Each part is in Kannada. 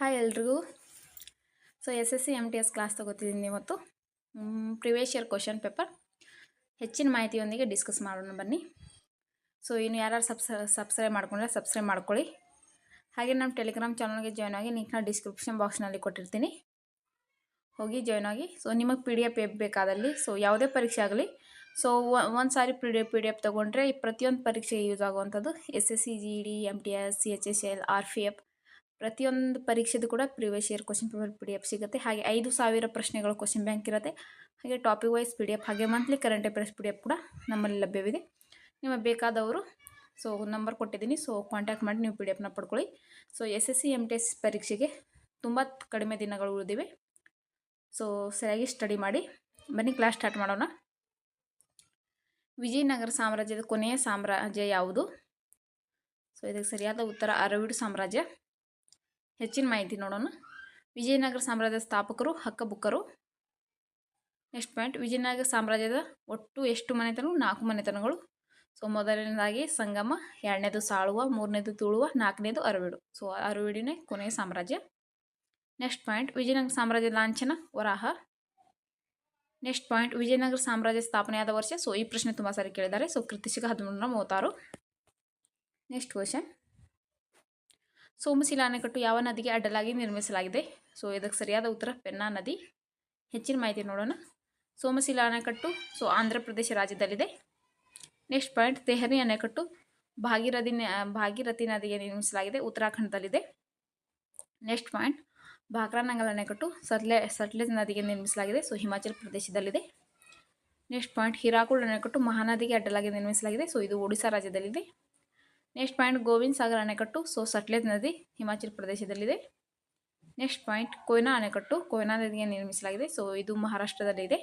ಹಾಯ್ ಎಲ್ರಿಗೂ. So S S C M T S class ತಗೋತಿದ್ದೀನಿ ಇವತ್ತು. ಪ್ರಿವಿಯಸ್ ಇಯರ್ ಕ್ವಶನ್ ಪೇಪರ್ ಹೆಚ್ಚಿನ ಮಾಹಿತಿಯೊಂದಿಗೆ ಡಿಸ್ಕಸ್ ಮಾಡೋಣ ಬನ್ನಿ. ಸೊ ಇನ್ನು ಯಾರು ಸಬ್ಸ್ ಸಬ್ಸ್ಕ್ರೈಬ್ ಮಾಡ್ಕೊಂಡ್ರೆ ಸಬ್ಸ್ಕ್ರೈಬ್ ಮಾಡ್ಕೊಳ್ಳಿ. ಹಾಗೆ ನಮ್ಮ ಟೆಲಿಗ್ರಾಮ್ ಚಾನಲ್ಗೆ ಜಾಯ್ನ್ ಆಗಿ ಲಿಂಕ್ನ ಡಿಸ್ಕ್ರಿಪ್ಷನ್ ಬಾಕ್ಸ್ನಲ್ಲಿ ಕೊಟ್ಟಿರ್ತೀನಿ. ಹೋಗಿ ಜಾಯ್ನ್ ಆಗಿ. ಸೊ ನಿಮಗೆ ಪಿ ಡಿ ಎಫ್ ಬೇಕಾದಲ್ಲಿ ಸೊ ಯಾವುದೇ ಪರೀಕ್ಷೆ ಆಗಲಿ ಸೊ ಒಂದು ಸಾರಿ P D F P D F ತೊಗೊಂಡ್ರೆ ಪ್ರತಿಯೊಂದು ಪರೀಕ್ಷೆಗೆ ಯೂಸ್ ಆಗುವಂಥದ್ದು. S S C G D M T S C H S L R P F ಪ್ರತಿಯೊಂದು ಪರೀಕ್ಷೆದು ಕೂಡ previous year question paper P D F ಸಿಗುತ್ತೆ. ಹಾಗೆ ಐದು ಸಾವಿರ ಪ್ರಶ್ನೆಗಳು ಕ್ವಶನ್ ಬ್ಯಾಂಕ್ ಇರುತ್ತೆ. ಹಾಗೆ topic wise P D F ಹಾಗೆ monthly current affairs P D F ಕೂಡ ನಮ್ಮಲ್ಲಿ ಲಭ್ಯವಿದೆ. ನಿಮಗೆ ಬೇಕಾದವರು ಸೊ ನಂಬರ್ ಕೊಟ್ಟಿದ್ದೀನಿ. ಸೊ ಕಾಂಟ್ಯಾಕ್ಟ್ ಮಾಡಿ ನೀವು ಪಿ ಡಿ ಎಫ್ನ ಪಡ್ಕೊಳ್ಳಿ. So S S C M T S ಪರೀಕ್ಷೆಗೆ ತುಂಬ ಕಡಿಮೆ ದಿನಗಳು ಉಳಿದಿವೆ. ಸೊ ಸರಿಯಾಗಿ ಸ್ಟಡಿ ಮಾಡಿ. ಬನ್ನಿ ಕ್ಲಾಸ್ ಸ್ಟಾರ್ಟ್ ಮಾಡೋಣ. ವಿಜಯನಗರ ಸಾಮ್ರಾಜ್ಯದ ಕೊನೆಯ ಸಾಮ್ರಾಜ್ಯ ಯಾವುದು? ಸೊ ಇದಕ್ಕೆ ಸರಿಯಾದ ಉತ್ತರ ಅರವಿಡು ಸಾಮ್ರಾಜ್ಯ. ಹೆಚ್ಚಿನ ಮಾಹಿತಿ ನೋಡೋಣ. ವಿಜಯನಗರ ಸಾಮ್ರಾಜ್ಯದ ಸ್ಥಾಪಕರು, ಹಕ್ಕಬುಕ್ಕರು. Next point. ವಿಜಯನಗರ ಸಾಮ್ರಾಜ್ಯದ ಒಟ್ಟು ಎಷ್ಟು ಮನೆತನಗಳು? ನಾಲ್ಕು ಮನೆತನಗಳು. ಸೊ, ಮೊದಲನೇದಾಗಿ ಸಂಗಮ, ಎರಡನೇದು ಸಾಳುವ, ಮೂರನೇದು ತುಳುವ, ನಾಲ್ಕನೇದು ಅರವಿಡು. ಸೊ, ಅರವಿಡಿನೇ ಕೊನೆಯ ಸಾಮ್ರಾಜ್ಯ. Next point. ವಿಜಯನಗರ ಸಾಮ್ರಾಜ್ಯದ ಲಾಂಛನ, ವರಾಹ. Next point. ವಿಜಯನಗರ ಸಾಮ್ರಾಜ್ಯ ಸ್ಥಾಪನೆಯಾದ ವರ್ಷ. ಸೊ, ಈ ಪ್ರಶ್ನೆ ತುಂಬ ಸಾರಿ ಕೇಳಿದ್ದಾರೆ. ಸೊ ಕೃತಿಶಿಕ ಹದಿಮೂರರ ಮೂವತ್ತಾರು. Next question. ಸೋಮಶಿಲಾ ಅಣೆಕಟ್ಟು ಯಾವ ನದಿಗೆ ಅಡ್ಡಲಾಗಿ ನಿರ್ಮಿಸಲಾಗಿದೆ? ಸೊ, ಇದಕ್ಕೆ ಸರಿಯಾದ ಉತ್ತರ ಪೆನ್ನಾ ನದಿ. ಹೆಚ್ಚಿನ ಮಾಹಿತಿ ನೋಡೋಣ. ಸೋಮಶಿಲಾ ಅಣೆಕಟ್ಟು so, Andhra Pradesh ರಾಜ್ಯದಲ್ಲಿದೆ. Next point, Tehri ಅಣೆಕಟ್ಟು, ಭಾಗೀರಥಿ ಭಾಗೀರಥಿ ನದಿಗೆ ನಿರ್ಮಿಸಲಾಗಿದೆ, ಉತ್ತರಾಖಂಡದಲ್ಲಿದೆ. ನೆಕ್ಸ್ಟ್ ಪಾಯಿಂಟ್ ಬಾಕ್ರಾನಂಗಲ್ ಅಣೆಕಟ್ಟು, ಸಟ್ಲೆ ಸಟ್ಲೇಜ್ ನದಿಗೆ ನಿರ್ಮಿಸಲಾಗಿದೆ, ಸೊ, ಹಿಮಾಚಲ ಪ್ರದೇಶದಲ್ಲಿದೆ. ನೆಕ್ಸ್ಟ್ ಪಾಯಿಂಟ್, ಹಿರಾಕುಳ್ ಅಣೆಕಟ್ಟು ಮಹಾನದಿಗೆ ಅಡ್ಡಲಾಗಿ ನಿರ್ಮಿಸಲಾಗಿದೆ, ಸೊ, ಇದು ಒಡಿಶಾ ರಾಜ್ಯದಲ್ಲಿದೆ. ನೆಕ್ಸ್ಟ್ ಪಾಯಿಂಟ್ ಗೋವಿಂದ್ ಸಾಗರ್ ಅಣೆಕಟ್ಟು ಸೊ ಸಟ್ಲೇಜ್ ನದಿ ಹಿಮಾಚಲ ಪ್ರದೇಶದಲ್ಲಿದೆ ನೆಕ್ಸ್ಟ್ ಪಾಯಿಂಟ್ ಕೊಯ್ನಾ ಅಣೆಕಟ್ಟು ಕೊಯ್ನಾ ನದಿಗೆ ನಿರ್ಮಿಸಲಾಗಿದೆ ಸೊ ಇದು ಮಹಾರಾಷ್ಟ್ರದಲ್ಲಿದೆ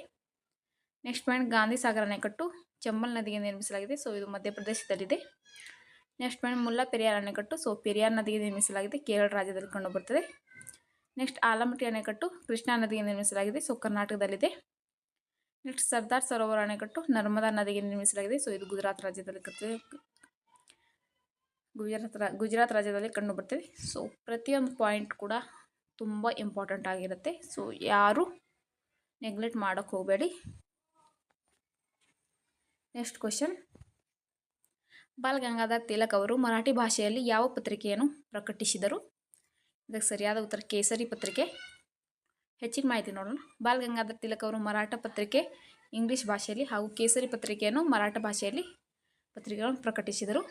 ನೆಕ್ಸ್ಟ್ ಪಾಯಿಂಟ್ ಗಾಂಧಿ ಸಾಗರ್ ಅಣೆಕಟ್ಟು ಚಂಬಲ್ ನದಿಗೆ ನಿರ್ಮಿಸಲಾಗಿದೆ ಸೊ ಇದು ಮಧ್ಯಪ್ರದೇಶದಲ್ಲಿದೆ ನೆಕ್ಸ್ಟ್ ಪಾಯಿಂಟ್ ಮುಲ್ಲಾ ಪೆರಿಯಾರ್ ಅಣೆಕಟ್ಟು ಸೊ ಪೆರಿಯಾರ್ ನದಿಗೆ ನಿರ್ಮಿಸಲಾಗಿದೆ ಕೇರಳ ರಾಜ್ಯದಲ್ಲಿ ಕಂಡುಬರ್ತದೆ ನೆಕ್ಸ್ಟ್ ಆಲಮಟ್ಟಿ ಅಣೆಕಟ್ಟು ಕೃಷ್ಣಾ ನದಿಗೆ ನಿರ್ಮಿಸಲಾಗಿದೆ ಸೊ ಕರ್ನಾಟಕದಲ್ಲಿದೆ ನೆಕ್ಸ್ಟ್ ಸರ್ದಾರ್ ಸರೋವರ ಅಣೆಕಟ್ಟು ನರ್ಮದಾ ನದಿಗೆ ನಿರ್ಮಿಸಲಾಗಿದೆ ಸೊ ಇದು ಗುಜರಾತ್ ರಾಜ್ಯದಲ್ಲಿ ಗುಜರಾತ್ ರಾ, ಗುಜರಾತ್ ರಾಜ್ಯದಲ್ಲಿ ಕಂಡು ಬರ್ತೀವಿ. ಸೊ ಪ್ರತಿಯೊಂದು ಪಾಯಿಂಟ್ ಕೂಡ ತುಂಬ ಇಂಪಾರ್ಟೆಂಟ್ ಆಗಿರುತ್ತೆ. ಸೊ ಯಾರು ನೆಗ್ಲೆಕ್ಟ್ ಮಾಡೋಕೆ ಹೋಗಬೇಡಿ. ನೆಕ್ಸ್ಟ್ ಕ್ವಶನ್ ಬಾಲ್ ಗಂಗಾಧರ್ ತಿಲಕ್ ಅವರು ಮರಾಠಿ ಭಾಷೆಯಲ್ಲಿ ಯಾವ ಪತ್ರಿಕೆಯನ್ನು ಪ್ರಕಟಿಸಿದರು? ಇದಕ್ಕೆ ಸರಿಯಾದ ಉತ್ತರ ಕೇಸರಿ ಪತ್ರಿಕೆ. ಹೆಚ್ಚಿನ ಮಾಹಿತಿ ನೋಡೋಣ. ಬಾಲ್ ಗಂಗಾಧರ್ ತಿಲಕ್ ಅವರು ಮರಾಠ ಪತ್ರಿಕೆ, ಇಂಗ್ಲೀಷ್ ಭಾಷೆಯಲ್ಲಿ ಹಾಗೂ ಕೇಸರಿ ಪತ್ರಿಕೆಯನ್ನು ಮರಾಠ ಭಾಷೆಯಲ್ಲಿ ಪತ್ರಿಕೆಗಳನ್ನು ಪ್ರಕಟಿಸಿದರು.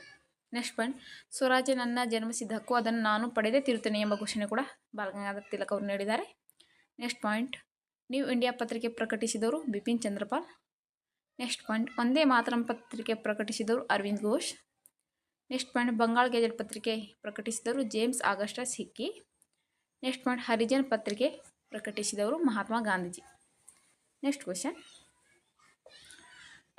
ನೆಕ್ಸ್ಟ್ ಪಾಯಿಂಟ್ ಸ್ವರಾಜ್ಯ ನನ್ನ ಜನ್ಮಸಿದ್ಧ ಹಕ್ಕು ಅದನ್ನು ನಾನು ಪಡೆದೇ ತಿರುತ್ತೇನೆ ಎಂಬ ಘೋಷಣೆ ಕೂಡ ಬಾಲಗಂಗಾಧರ್ ತಿಲಕ್ ಅವರು ನೀಡಿದ್ದಾರೆ. Next point. ನ್ಯೂ ಇಂಡಿಯಾ ಪತ್ರಿಕೆ ಪ್ರಕಟಿಸಿದವರು ಬಿಪಿನ್ ಚಂದ್ರಪಾಲ್. Next point. ಒಂದೇ ಮಾತರಂ ಪತ್ರಿಕೆ ಪ್ರಕಟಿಸಿದವರು Aurobindo Ghosh. Next point. Bengal gazette ಪತ್ರಿಕೆ ಪ್ರಕಟಿಸಿದವರು James August Hicky. Next point. Harijan ಪತ್ರಿಕೆ ಪ್ರಕಟಿಸಿದವರು Mahatma Gandhiji. Next question.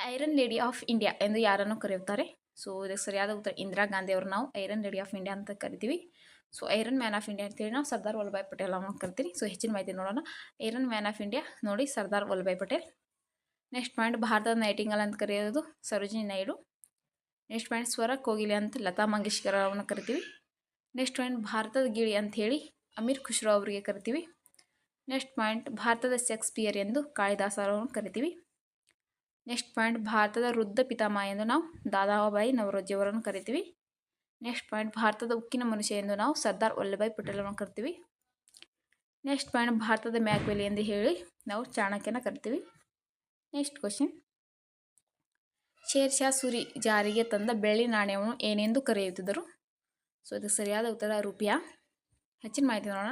Iron lady of India ಎಂದು ಯಾರನ್ನು ಕರೆಯುತ್ತಾರೆ? ಸೊ ಇದಕ್ಕೆ ಸರಿಯಾದ ಉತ್ತರ, ಇಂದಿರಾ ಗಾಂಧಿ ಅವ್ರು ನಾವು, ಐರನ್ ಲೇಡಿ ಆಫ್ ಇಂಡಿಯಾ ಅಂತ ಕರಿತೀವಿ. So iron man of India ಅಂತೇಳಿ ನಾವು ಸರ್ದಾರ್ ವಲ್ಲಭಾಯ್ ಪಟೇಲ್ ಅವ್ರನ್ನ ಕರಿತೀವಿ ಸೊ ಹೆಚ್ಚಿನ ಮಾಹಿತಿ ನೋಡೋಣ. ಐರನ್ ಮ್ಯಾನ್ ಆಫ್ ಇಂಡಿಯಾ ನೋಡಿ ಸರ್ದಾರ್ ವಲ್ಲಭಾಯ್ ಪಟೇಲ್. ನೆಕ್ಸ್ಟ್ ಪಾಯಿಂಟ್ ಭಾರತದ ನೈಟಿಂಗಲ್ ಅಂತ ಕರೆಯೋದು ಸರೋಜಿನಿ ನಾಯ್ಡು. ನೆಕ್ಸ್ಟ್ ಪಾಯಿಂಟ್ ಸ್ವರ ಕೋಗಿಲೆ ಅಂತ ಲತಾ ಮಂಗೇಶ್ಕರ್ ಅವ್ರನ್ನ ಕರಿತೀವಿ. ನೆಕ್ಸ್ಟ್ ಪಾಯಿಂಟ್ ಭಾರತದ ಗಿಳಿ ಅಂತ ಹೇಳಿ ಅಮೀರ್ ಖುಷ್ರೋ ಅವರಿಗೆ ಕರಿತೀವಿ. ನೆಕ್ಸ್ಟ್ ಪಾಯಿಂಟ್ ಭಾರತದ ಶೇಕ್ಸ್ಪಿಯರ್ ಎಂದು ಕಾಳಿದಾಸ ಅವರನ್ನು ಕರಿತೀವಿ. ನೆಕ್ಸ್ಟ್ ಪಾಯಿಂಟ್ ಭಾರತದ ವೃದ್ಧ ಪಿತಾಮಹ ಎಂದು ನಾವು ದಾದಾಬಾಯಿ ನವರೋಜಿ ಅವರನ್ನು ಕರಿತೀವಿ. ನೆಕ್ಸ್ಟ್ ಪಾಯಿಂಟ್ ಭಾರತದ ಉಕ್ಕಿನ ಮನುಷ್ಯ ಎಂದು ನಾವು ಸರ್ದಾರ್ ವಲ್ಲಭಾಯಿ ಪಟೇಲ್ ಅವರನ್ನು ಕರಿತೀವಿ. ನೆಕ್ಸ್ಟ್ ಪಾಯಿಂಟ್ ಭಾರತದ ಮ್ಯಾಕ್ವೆಲಿ ಎಂದು ಹೇಳಿ ನಾವು ಚಾಣಕ್ಯನ ಕರಿತೀವಿ. Next question. ಶೇರ್ ಶಾ ಸುರಿ ಜಾರಿಗೆ ತಂದ ಬೆಳ್ಳಿ ನಾಣ್ಯವನ್ನು ಏನೆಂದು ಕರೆಯುತ್ತಿದ್ದರು? ಸೊ, ಇದಕ್ಕೆ ಸರಿಯಾದ ಉತ್ತರ ರೂಪಿಯಾ. ಹೆಚ್ಚಿನ ಮಾಹಿತಿ ನೋಡೋಣ.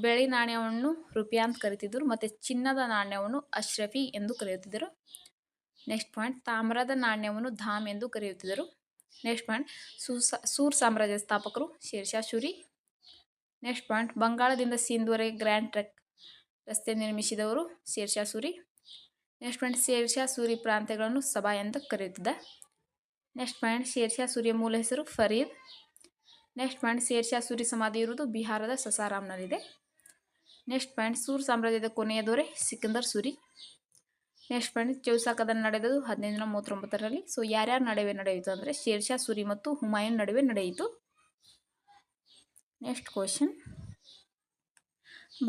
ಬೆಳ್ಳಿ ನಾಣ್ಯವನ್ನು ರೂಪಾಯಿ ಅಂತ ಕರಿತಿದ್ದರು, ಮತ್ತು ಚಿನ್ನದ ನಾಣ್ಯವನ್ನು ಅಶ್ರಫಿ ಎಂದು ಕರೆಯುತ್ತಿದ್ದರು. ನೆಕ್ಸ್ಟ್ ಪಾಯಿಂಟ್ ತಾಮ್ರದ ನಾಣ್ಯವನ್ನು ಧಾಮ್ ಎಂದು ಕರೆಯುತ್ತಿದ್ದರು. ನೆಕ್ಸ್ಟ್ ಪಾಯಿಂಟ್ ಸೂರ್ ಸಾಮ್ರಾಜ್ಯದ ಸ್ಥಾಪಕರು ಶೇರ್ಷಾ ಶುರಿ ನೆಕ್ಸ್ಟ್ ಪಾಯಿಂಟ್ ಬಂಗಾಳದಿಂದ ಸಿಂಧುವರೆಗೆ ಗ್ರ್ಯಾಂಡ್ ಟ್ರೆಕ್ ರಸ್ತೆ ನಿರ್ಮಿಸಿದವರು ಶೇರ್ಷಾ ಸೂರಿ ನೆಕ್ಸ್ಟ್ ಪಾಯಿಂಟ್ ಶೇರ್ಷಾ ಸೂರಿ ಪ್ರಾಂತ್ಯಗಳನ್ನು ಸಭಾ ಎಂದು ಕರೆಯುತ್ತಿದ್ದ. ನೆಕ್ಸ್ಟ್ ಪಾಯಿಂಟ್ ಶೇರ್ಷಾ ಸೂರಿಯ ಮೂಲ ಹೆಸರು ಫರೀದ್. ನೆಕ್ಸ್ಟ್ ಪಾಯಿಂಟ್ ಶೇರ್ಷಾ ಸೂರಿ ಸಮಾಧಿ ಇರುವುದು ಬಿಹಾರದ ಸಸಾರಾಮ್ನಲ್ಲಿದೆ. ನೆಕ್ಸ್ಟ್ ಪಾಯಿಂಟ್ ಸೂರ್ ಸಾಮ್ರಾಜ್ಯದ ಕೊನೆಯ ದೊರೆ ಸಿಕಂದರ್ ಸೂರಿ ನೆಕ್ಸ್ಟ್ ಪಾಯಿಂಟ್ ಚೌಸಾಕದಲ್ಲಿ ನಡೆದದು ಹದಿನೈದು ನೂರ ಮೂವತ್ತೊಂಬತ್ತರಲ್ಲಿ. ಸೊ ಯಾರ್ಯಾರ ನಡುವೆ ನಡೆಯಿತು ಅಂದರೆ ಶೇರ್ಷಾ, ಸೂರಿ ಮತ್ತು ಹುಮಾಯೂನ್ ನಡುವೆ ನಡೆಯಿತು. ನೆಕ್ಸ್ಟ್ ಕ್ವಶನ್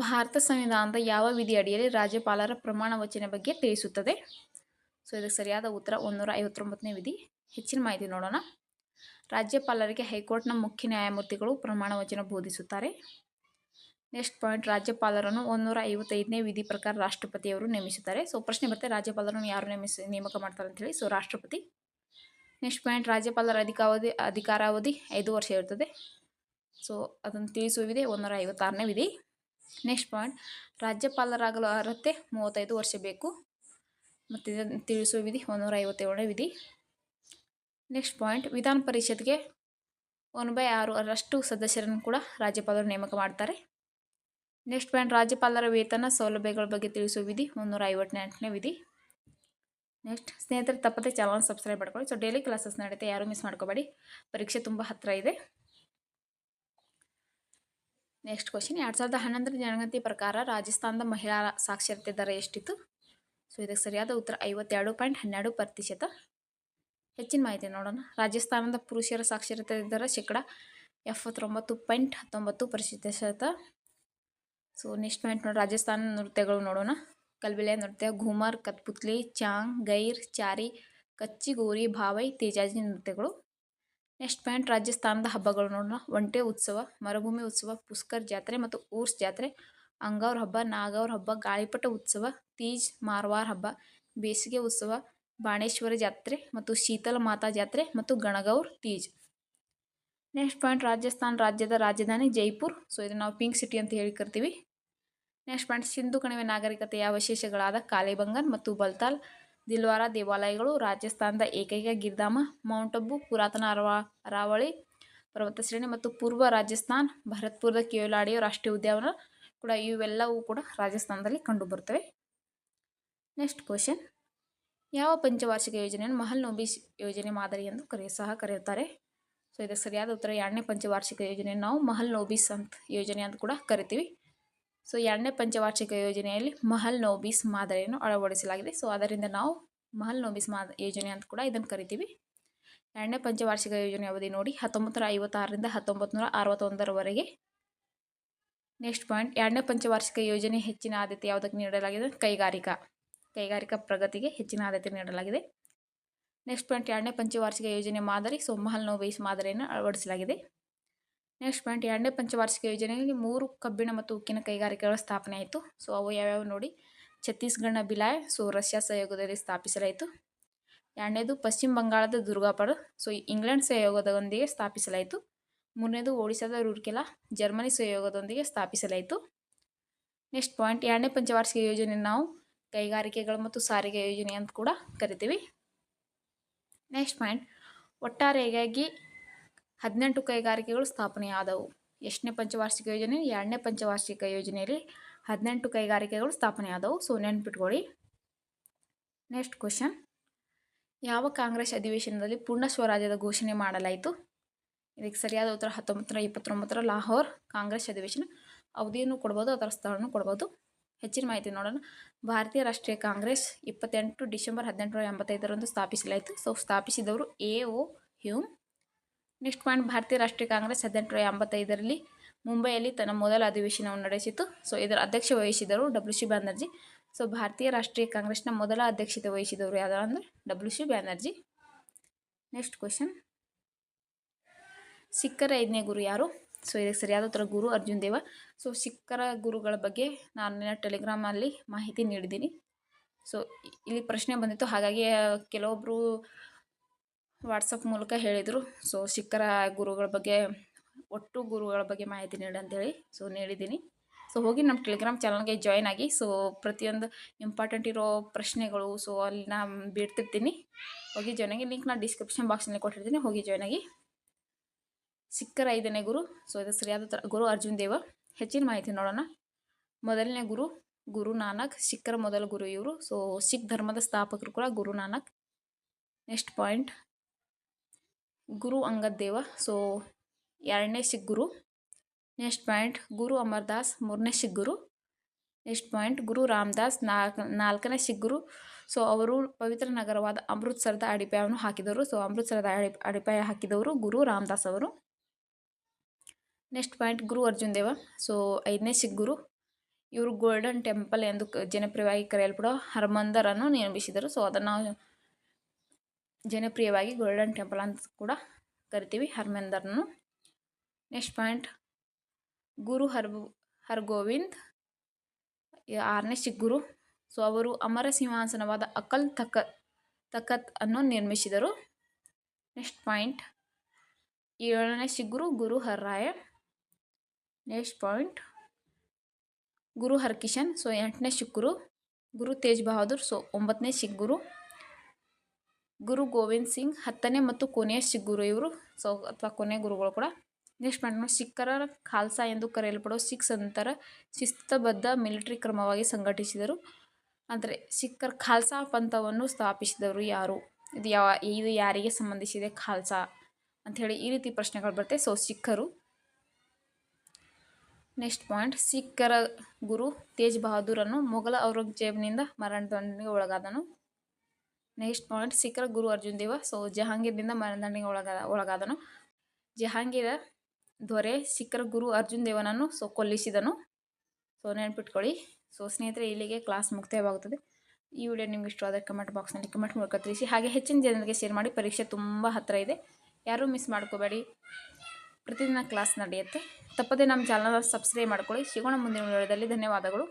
ಭಾರತ ಸಂವಿಧಾನದ ಯಾವ ವಿಧಿ ಅಡಿಯಲ್ಲಿ ರಾಜ್ಯಪಾಲರ ಪ್ರಮಾಣ ವಚನ ಬಗ್ಗೆ ತಿಳಿಸುತ್ತದೆ? ಸೊ ಇದಕ್ಕೆ ಸರಿಯಾದ ಉತ್ತರ ಒಂದೂರ ಐವತ್ತೊಂಬತ್ತನೇ ವಿಧಿ. ಹೆಚ್ಚಿನ ಮಾಹಿತಿ ನೋಡೋಣ. ರಾಜ್ಯಪಾಲರಿಗೆ ಹೈಕೋರ್ಟ್ನ ಮುಖ್ಯ ನ್ಯಾಯಮೂರ್ತಿಗಳು ಪ್ರಮಾಣ ವಚನ ಬೋಧಿಸುತ್ತಾರೆ. ನೆಕ್ಸ್ಟ್ ಪಾಯಿಂಟ್, ರಾಜ್ಯಪಾಲರನ್ನು ಒಂದೂರ ಐವತ್ತೈದನೇ ವಿಧಿ ಪ್ರಕಾರ ರಾಷ್ಟ್ರಪತಿಯವರು ನೇಮಿಸುತ್ತಾರೆ. ಸೊ ಪ್ರಶ್ನೆ ಬರುತ್ತೆ, ರಾಜ್ಯಪಾಲರನ್ನು ಯಾರು ನೇಮಿಸಿ, ನೇಮಕ ಮಾಡ್ತಾರೆ ಅಂತೇಳಿ ಸೊ ರಾಷ್ಟ್ರಪತಿ. ನೆಕ್ಸ್ಟ್ ಪಾಯಿಂಟ್, ರಾಜ್ಯಪಾಲರ ಅಧಿಕಾವಧಿ, ಅಧಿಕಾರಾವಧಿ ಐದು ವರ್ಷ ಇರ್ತದೆ. ಸೊ ಅದನ್ನು ತಿಳಿಸುವ ವಿಧಿ ಒಂದೂರ ಐವತ್ತಾರನೇ ವಿಧಿ. ನೆಕ್ಸ್ಟ್ ಪಾಯಿಂಟ್, ರಾಜ್ಯಪಾಲರಾಗಲು ಅರ್ಹತೆ ಮೂವತ್ತೈದು ವರ್ಷ ಬೇಕು. ಮತ್ತು ಇದನ್ನು ತಿಳಿಸುವ ವಿಧಿ ಒಂದೂರ ಐವತ್ತೇಳನೇ ವಿಧಿ. ನೆಕ್ಸ್ಟ್ ಪಾಯಿಂಟ್, ವಿಧಾನ ಪರಿಷತ್ಗೆ ಒನ್ ಬೈ ಆರು ಅರಷ್ಟು ಸದಸ್ಯರನ್ನು ಕೂಡ ರಾಜ್ಯಪಾಲರು ನೇಮಕ ಮಾಡ್ತಾರೆ. ನೆಕ್ಸ್ಟ್ ಪಾಯಿಂಟ್ ರಾಜ್ಯಪಾಲರ ವೇತನ ಸೌಲಭ್ಯಗಳ ಬಗ್ಗೆ ತಿಳಿಸುವ ವಿಧಿ ಮುನ್ನೂರ ಐವತ್ತೆಂಟನೇ ವಿಧಿ. ನೆಕ್ಸ್ಟ್, ಸ್ನೇಹಿತರೆ, ತಪ್ಪದೆ ಚಾನಲ್ ಸಬ್ಸ್ಕ್ರೈಬ್ ಮಾಡ್ಕೊಳ್ಳಿ. ಸೊ ಡೈಲಿ ಕ್ಲಾಸಸ್ ನಡೆಯುತ್ತೆ. ಯಾರೂ ಮಿಸ್ ಮಾಡ್ಕೋಬೇಡಿ. ಪರೀಕ್ಷೆ ತುಂಬ ಹತ್ತಿರ ಇದೆ. ನೆಕ್ಸ್ಟ್ ಕ್ವಶನ್ ಎರಡು ಸಾವಿರದ ಹನ್ನೊಂದರ ಜನಗಣತಿ ಪ್ರಕಾರ ರಾಜಸ್ಥಾನದ ಮಹಿಳಾ ಸಾಕ್ಷರತೆ ದರ ಎಷ್ಟಿತ್ತು? ಸೊ ಇದಕ್ಕೆ ಸರಿಯಾದ ಉತ್ತರ ಐವತ್ತೆರಡು ಪಾಯಿಂಟ್ ಹನ್ನೆರಡು ಪ್ರತಿಶತ. ಹೆಚ್ಚಿನ ಮಾಹಿತಿ ನೋಡೋಣ. ರಾಜಸ್ಥಾನದ ಪುರುಷರ ಸಾಕ್ಷರತೆ ದರ ಶೇಕಡ ಎಪ್ಪತ್ತೊಂಬತ್ತು ಪಾಯಿಂಟ್ ಹತ್ತೊಂಬತ್ತು ಪ್ರತಿಶತ. ಸೊ ನೆಕ್ಸ್ಟ್ ಪಾಯಿಂಟ್ ನೋಡಿ ರಾಜಸ್ಥಾನ ನೃತ್ಯಗಳು ನೋಡೋಣ. ಕಲ್ಬಿಲೆ ನೃತ್ಯ, ಘೂಮರ್, ಕತ್ಪುತ್ಲಿ, ಚಾಂಗ್, ಗೈರ್, ಚಾರಿ, ಕಚ್ಚಿ, ಗೋರಿ, ಭಾವೈ, ತೇಜಾಜಿ ನೃತ್ಯಗಳು. ನೆಕ್ಸ್ಟ್ ಪಾಯಿಂಟ್ ರಾಜಸ್ಥಾನದ ಹಬ್ಬಗಳು ನೋಡೋಣ. ಒಂಟೆ ಉತ್ಸವ, ಮರುಭೂಮಿ ಉತ್ಸವ, ಪುಷ್ಕರ್ ಜಾತ್ರೆ ಮತ್ತು ಊರ್ಸ್ ಜಾತ್ರೆ, ಅಂಗವ್ರ ಹಬ್ಬ ನಾಗೌರ್ ಹಬ್ಬ, ಗಾಳಿಪಟ ಉತ್ಸವ, ತೀಜ್, ಮಾರ್ವಾರ್ ಹಬ್ಬ, ಬೇಸಿಗೆ ಉತ್ಸವ, ಬಾಣೇಶ್ವರ ಜಾತ್ರೆ ಮತ್ತು ಶೀತಲ ಮಾತಾ ಜಾತ್ರೆ ಮತ್ತು ಗಣಗೌರ್ ತೀಜ್. ನೆಕ್ಸ್ಟ್ ಪಾಯಿಂಟ್ ರಾಜಸ್ಥಾನ ರಾಜ್ಯದ ರಾಜಧಾನಿ ಜೈಪುರ್. ಸೊ ಇದನ್ನು ನಾವು ಪಿಂಕ್ ಸಿಟಿ ಅಂತ ಹೇಳಿ ಕರಿತೀವಿ. ನೆಕ್ಸ್ಟ್ ಫ್ರೆಂಡ್ಸ್, ಸಿಂಧು ಕಣಿವೆ ನಾಗರಿಕತೆಯ ಅವಶೇಷಗಳಾದ ಕಾಲಿಬಂಗನ್ ಮತ್ತು ಬಲ್ತಾಲ್, ದಿಲ್ವಾರ ದೇವಾಲಯಗಳು ರಾಜಸ್ಥಾನದ ಏಕೈಕ ಗಿರ್ಧಾಮ, ಮೌಂಟ್ ಅಬ್ಬು ಪುರಾತನ ಅರವಾ, ಅರಾವಳಿ ಪರ್ವತ ಶ್ರೇಣಿ ಮತ್ತು ಪೂರ್ವ ರಾಜಸ್ಥಾನ್, ಭರತ್ಪುರದ ಕೇವಲಾಡಿಯೋ ರಾಷ್ಟ್ರೀಯ ಉದ್ಯಾನವನ ಕೂಡ ಇವೆಲ್ಲವೂ ಕೂಡ ರಾಜಸ್ಥಾನದಲ್ಲಿ ಕಂಡುಬರುತ್ತವೆ. ನೆಕ್ಸ್ಟ್ ಕ್ವಶನ್, ಯಾವ ಪಂಚವಾರ್ಷಿಕ ಯೋಜನೆಯನ್ನು ಮಹಲ್ ನೋಬಿ ಯೋಜನೆ ಮಾದರಿ ಎಂದು ಕರೆಯ ಸಹ ಕರೆಯುತ್ತಾರೆ? ಸೊ, ಇದಕ್ಕೆ ಸರಿಯಾದ ಉತ್ತರ ಎರಡನೇ ಪಂಚವಾರ್ಷಿಕ ಯೋಜನೆಯನ್ನು ನಾವು ಮಹಲ್ ನೋಬಿಸ್ ಅಂತ ಯೋಜನೆ ಅಂತ ಕೂಡ ಕರಿತೀವಿ. ಸೊ ಎರಡನೇ ಪಂಚವಾರ್ಷಿಕ ಯೋಜನೆಯಲ್ಲಿ ಮಹಲ್ ನೋಬಿಸ್ ಮಾದರಿಯನ್ನು ಅಳವಡಿಸಲಾಗಿದೆ. ಸೊ ಅದರಿಂದ ನಾವು ಮಹಲ್ ನೋಬಿಸ್ ಮಾದ, ಯೋಜನೆ ಅಂತ ಕೂಡ ಇದನ್ನು ಕರಿತೀವಿ. ಎರಡನೇ ಪಂಚವಾರ್ಷಿಕ ಯೋಜನೆ ಅವಧಿ ನೋಡಿ ಹತ್ತೊಂಬತ್ತು ನೂರ ಐವತ್ತಾರರಿಂದ ಹತ್ತೊಂಬತ್ತು ನೂರ ಅರವತ್ತೊಂದರವರೆಗೆ ನೆಕ್ಸ್ಟ್ ಪಾಯಿಂಟ್, ಎರಡನೇ ಪಂಚವಾರ್ಷಿಕ ಯೋಜನೆ ಹೆಚ್ಚಿನ ಆದ್ಯತೆ ಯಾವುದಕ್ಕೆ ನೀಡಲಾಗಿದೆ? ಕೈಗಾರಿಕಾ ಕೈಗಾರಿಕಾ ಪ್ರಗತಿಗೆ ಹೆಚ್ಚಿನ ಆದ್ಯತೆ ನೀಡಲಾಗಿದೆ. ನೆಕ್ಸ್ಟ್ ಪಾಯಿಂಟ್, ಎರಡನೇ ಪಂಚವಾರ್ಷಿಕ ಯೋಜನೆ ಮಾದರಿ, ಸೊ ಮಹಲ್ ನೋಬಿಸ್ ಮಾದರಿಯನ್ನು ಅಳವಡಿಸಲಾಗಿದೆ. ನೆಕ್ಸ್ಟ್ ಪಾಯಿಂಟ್, ಎರಡನೇ ಪಂಚವಾರ್ಷಿಕ ಯೋಜನೆಯಲ್ಲಿ ಮೂರು ಕಬ್ಬಿಣ ಮತ್ತು ಉಕ್ಕಿನ ಕೈಗಾರಿಕೆಗಳ ಸ್ಥಾಪನೆ ಆಯಿತು. ಸೊ ಅವು ಯಾವ್ಯಾವ ನೋಡಿ? ಛತ್ತೀಸ್ಗಢನ ಬಿಲಾಯ್ ಸೊ ರಷ್ಯಾ ಸಹಯೋಗದಲ್ಲಿ ಸ್ಥಾಪಿಸಲಾಯಿತು. ಎರಡನೇದು, ಪಶ್ಚಿಮ ಬಂಗಾಳದ ದುರ್ಗಾಪುರ ಸೊ ಇಂಗ್ಲೆಂಡ್ ಸಹಯೋಗದೊಂದಿಗೆ ಸ್ಥಾಪಿಸಲಾಯಿತು. ಮೂರನೇದು, ಒಡಿಶಾದ ರೂರ್ಕೆಲಾ, ಜರ್ಮನಿ ಸಹಯೋಗದೊಂದಿಗೆ ಸ್ಥಾಪಿಸಲಾಯಿತು. ನೆಕ್ಸ್ಟ್ ಪಾಯಿಂಟ್, ಎರಡನೇ ಪಂಚವಾರ್ಷಿಕ ಯೋಜನೆ ನಾವು ಕೈಗಾರಿಕೆಗಳು ಮತ್ತು ಸಾರಿಗೆ ಯೋಜನೆ ಅಂತ ಕೂಡ ಕರಿತೀವಿ. ನೆಕ್ಸ್ಟ್ ಪಾಯಿಂಟ್, ಒಟ್ಟಾರೆಯಾಗಿ ಹದಿನೆಂಟು ಕೈಗಾರಿಕೆಗಳು ಸ್ಥಾಪನೆಯಾದವು ಎಷ್ಟನೇ ಪಂಚವಾರ್ಷಿಕ ಯೋಜನೆ, ಎರಡನೇ ಪಂಚವಾರ್ಷಿಕ ಯೋಜನೆಯಲ್ಲಿ ಹದಿನೆಂಟು ಕೈಗಾರಿಕೆಗಳು ಸ್ಥಾಪನೆಯಾದವು ಸೊ ನೆನ್ಪಿಟ್ಕೊಳ್ಳಿ. ನೆಕ್ಸ್ಟ್ ಕ್ವಶನ್ ಯಾವ ಕಾಂಗ್ರೆಸ್ ಅಧಿವೇಶನದಲ್ಲಿ ಪೂರ್ಣ ಸ್ವರಾಜ್ಯದ ಘೋಷಣೆ ಮಾಡಲಾಯಿತು? ಇದಕ್ಕೆ ಸರಿಯಾದ ಉತ್ತರ ಹತ್ತೊಂಬತ್ತು ನೂರ ಇಪ್ಪತ್ತೊಂಬತ್ತರ ಲಾಹೋರ್ ಕಾಂಗ್ರೆಸ್ ಅಧಿವೇಶನ. ಅವಧಿಯನ್ನು ಕೊಡ್ಬೋದು, ಅದರ ಸ್ಥಳವನ್ನು ಕೊಡ್ಬೋದು. ಹೆಚ್ಚಿನ ಮಾಹಿತಿ ನೋಡೋಣ. ಭಾರತೀಯ ರಾಷ್ಟ್ರೀಯ ಕಾಂಗ್ರೆಸ್ ಇಪ್ಪತ್ತೆಂಟು ಡಿಸೆಂಬರ್ ಹದಿನೆಂಟುನೂರ ಎಂಬತ್ತೈದರಂದು ಸ್ಥಾಪಿಸಲಾಯಿತು. So ಸ್ಥಾಪಿಸಿದವರು A O Hume next point, ಭಾರತೀಯ ರಾಷ್ಟ್ರೀಯ ಕಾಂಗ್ರೆಸ್ ಹದಿನೆಂಟುನೂರ ಎಂಬತ್ತೈದರಲ್ಲಿ ಮುಂಬೈಯಲ್ಲಿ ತನ್ನ ಮೊದಲ ಅಧಿವೇಶನವನ್ನು ನಡೆಸಿತು. ಸೊ ಇದರ ಅಧ್ಯಕ್ಷ ವಹಿಸಿದರು ಡಬ್ಲ್ಯೂ ಸಿ ಬ್ಯಾನರ್ಜಿ ಸೊ ಭಾರತೀಯ ರಾಷ್ಟ್ರೀಯ ಕಾಂಗ್ರೆಸ್ನ ಮೊದಲ ಅಧ್ಯಕ್ಷತೆ ವಹಿಸಿದವರು ಯಾರು ಅಂದರೆ W C Banerjee next question ಸಿಖ್ಖರ ಐದನೇ ಗುರು ಯಾರು? ಸೊ ಇದಕ್ಕೆ ಸರಿಯಾದ ಉತ್ತರ ಗುರು ಅರ್ಜುನ್ ದೇವ. ಸೊ ಸಿಖ್ಖರ ಗುರುಗಳ ಬಗ್ಗೆ ನಾನು ಟೆಲಿಗ್ರಾಮಲ್ಲಿ ಮಾಹಿತಿ ನೀಡಿದ್ದೀನಿ. ಸೊ ಇಲ್ಲಿ ಪ್ರಶ್ನೆ ಬಂದಿತ್ತು. ಹಾಗಾಗಿ ಕೆಲವೊಬ್ಬರು ವಾಟ್ಸಪ್ ಮೂಲಕ ಹೇಳಿದರು. ಸೊ ಶಿಖರ ಗುರುಗಳ ಬಗ್ಗೆ, ಒಟ್ಟು ಗುರುಗಳ ಬಗ್ಗೆ ಮಾಹಿತಿ ನೀಡಿ ಅಂತೇಳಿ ಸೊ ನೀಡಿದ್ದೀನಿ. ಸೊ ಹೋಗಿ ನಮ್ಮ ಟೆಲಿಗ್ರಾಮ್ ಚಾನಲ್ಗೆ ಜಾಯ್ನ್ ಆಗಿ ಸೊ ಪ್ರತಿಯೊಂದು ಇಂಪಾರ್ಟೆಂಟ್ ಇರೋ ಪ್ರಶ್ನೆಗಳು ಸೊ ಅಲ್ಲಿ ನಾನು ಬಿಡ್ತಿರ್ತೀನಿ. ಹೋಗಿ ಜಾಯ್ನ್ ಆಗಿ ಲಿಂಕ್ ನಾನು ಡಿಸ್ಕ್ರಿಪ್ಷನ್ ಬಾಕ್ಸ್ನಲ್ಲಿ ಕೊಟ್ಟಿರ್ತೀನಿ. ಹೋಗಿ ಜಾಯ್ನ್ ಆಗಿ. ಸಿಕ್ಕರ ಐದನೇ ಗುರು ಸೊ ಇದು ಸರಿಯಾದ ತರ ಗುರು ಅರ್ಜುನ್ ದೇವ. ಹೆಚ್ಚಿನ ಮಾಹಿತಿ ನೋಡೋಣ. ಮೊದಲನೇ ಗುರು ಗುರು ನಾನಕ್. ಸಿಖ್ಖರ ಮೊದಲ ಗುರು ಇವರು. ಸೊ ಸಿಖ್ ಧರ್ಮದ ಸ್ಥಾಪಕರು ಕೂಡ Guru Nanak. Next point Guru Angad Dev. So ಎರಡನೇ ಸಿಖ್ ಗುರು. Next point Guru Amardas. ಮೂರನೇ ಸಿಖ್ ಗುರು. Next point Guru Ramdas. ನಾಲ್ಕು, ನಾಲ್ಕನೇ ಸಿಖ್ ಗುರು. ಸೊ ಅವರು ಪವಿತ್ರ ನಗರವಾದ ಅಮೃತ್ಸರದ ಅಡಿಪಾಯವನ್ನು ಹಾಕಿದವರು. ಸೊ ಅಮೃತ್ಸರದ ಅಡಿ, ಅಡಿಪಾಯ ಹಾಕಿದವರು ಗುರು ರಾಮದಾಸ್ ಅವರು. ನೆಕ್ಸ್ಟ್ ಪಾಯಿಂಟ್ ಗುರು ಅರ್ಜುನ್ ದೇವ. ಸೊ ಐದನೇ ಸಿಖ್ ಗುರು. ಇವರು ಗೋಲ್ಡನ್ ಟೆಂಪಲ್ ಎಂದು ಜನಪ್ರಿಯವಾಗಿ ಕರೆಯಲ್ಪಡುವ ಹರ್ಮಂದರನ್ನು ನಿರ್ಮಿಸಿದರು. ಸೊ ಅದನ್ನು ಜನಪ್ರಿಯವಾಗಿ ಗೋಲ್ಡನ್ ಟೆಂಪಲ್ ಅಂತ ಕೂಡ ಕರಿತೀವಿ ಹರ್ಮಂದರ್ನು ನೆಕ್ಸ್ಟ್ ಪಾಯಿಂಟ್ ಗುರು ಹರ್ ಹರ್ಗೋವಿಂದ್, ಆರನೇ ಗುರು ಸೊ ಅವರು ಅಮರ ಸಿಂಹಾಸನವಾದ ಅಕಲ್ ತಕ ತಖತ್ ಅನ್ನು ನಿರ್ಮಿಸಿದರು. ನೆಕ್ಸ್ಟ್ ಪಾಯಿಂಟ್ ಏಳನೇ guru Guru Har Rai. Next point Guru Harkishan. So ಎಂಟನೇ ಸಿಖ್ ಗುರು ಗುರು ತೇಜ್ ಬಹದ್ದೂರ್. ಸೊ ಒಂಬತ್ತನೇ ಸಿಖ್ ಗುರು ಗುರು ಗೋವಿಂದ್ ಸಿಂಗ್ ಹತ್ತನೇ ಮತ್ತು ಕೊನೆಯ ಸಿಖ್ ಗುರು ಇವರು. ಸೊ ಅಥವಾ ಕೊನೆಯ ಗುರುಗಳು ಕೂಡ. ನೆಕ್ಸ್ಟ್ ಪಾಯಿಂಟ್ ಸಿಖ್ಖರ ಖಾಲ್ಸಾ ಎಂದು ಕರೆಯಲ್ಪಡುವ ಸಿಖ್ ಸಂತರ ಶಿಸ್ತಬದ್ಧ ಮಿಲಿಟರಿ ಕ್ರಮವಾಗಿ ಸಂಘಟಿಸಿದರು. ಅಂದರೆ ಸಿಖ್ಖರ್ ಖಾಲ್ಸಾ ಪಂಥವನ್ನು ಸ್ಥಾಪಿಸಿದವರು ಯಾರು? ಇದು ಯಾವ, ಇದು ಯಾರಿಗೆ ಸಂಬಂಧಿಸಿದೆ ಖಾಲ್ಸಾ? ಅಂಥೇಳಿ ಈ ರೀತಿ ಪ್ರಶ್ನೆಗಳು ಬರುತ್ತೆ. ಸೊ ಸಿಖ್ಖರು ನೆಕ್ಸ್ಟ್ ಪಾಯಿಂಟ್ ಸಿಖ್ಖರ ಗುರು ತೇಜ್ ಬಹದ್ದೂರನ್ನು ಮೊಘಲ ಔರಂಗಜೇಬ್ನಿಂದ ಮರಣದಂಡನೆಗೆ ಒಳಗಾದನು. ನೆಕ್ಸ್ಟ್ ಪಾಯಿಂಟ್ ಸಿಖರ್ ಗುರು ಅರ್ಜುನ್ ದೇವ. ಸೊ ಜಹಾಂಗೀರ್ನಿಂದ ಮರಣದಂಡನೆಗೆ ಒಳಗಾದ ಒಳಗಾದನು. ಜಹಾಂಗೀರ ದೊರೆ ಸಿಖರ್ ಗುರು ಅರ್ಜುನ್ ದೇವನನ್ನು ಸೊ ಕೊಲ್ಲಿಸಿದನು. ಸೊ ನೆನ್ಪಿಟ್ಕೊಳ್ಳಿ. ಸೊ ಸ್ನೇಹಿತರೆ, ಇಲ್ಲಿಗೆ ಕ್ಲಾಸ್ ಮುಕ್ತಾಯವಾಗುತ್ತದೆ. ಈ ವಿಡಿಯೋ ನಿಮ್ಗೆ ಇಷ್ಟವಾದರೆ ಕಮೆಂಟ್ ಬಾಕ್ಸ್ನಲ್ಲಿ ಕಮೆಂಟ್ ಮೂಲಕ ತಿಳಿಸಿ. ಹಾಗೆ ಹೆಚ್ಚಿನ ಜನರಿಗೆ ಶೇರ್ ಮಾಡಿ ಪರೀಕ್ಷೆ ತುಂಬ ಹತ್ತಿರ ಇದೆ. ಯಾರೂ ಮಿಸ್ ಮಾಡ್ಕೋಬೇಡಿ. ಪ್ರತಿದಿನ ಕ್ಲಾಸ್ ನಡೆಯುತ್ತೆ. ತಪ್ಪದೇ ನಮ್ಮ ಚಾನಲ್ನ ಸಬ್ಸ್ಕ್ರೈಬ್ ಮಾಡ್ಕೊಳ್ಳಿ. ಸಿಗೋಣ ಮುಂದಿನ ವಿಡಿಯೋದಲ್ಲಿ. ಧನ್ಯವಾದಗಳು.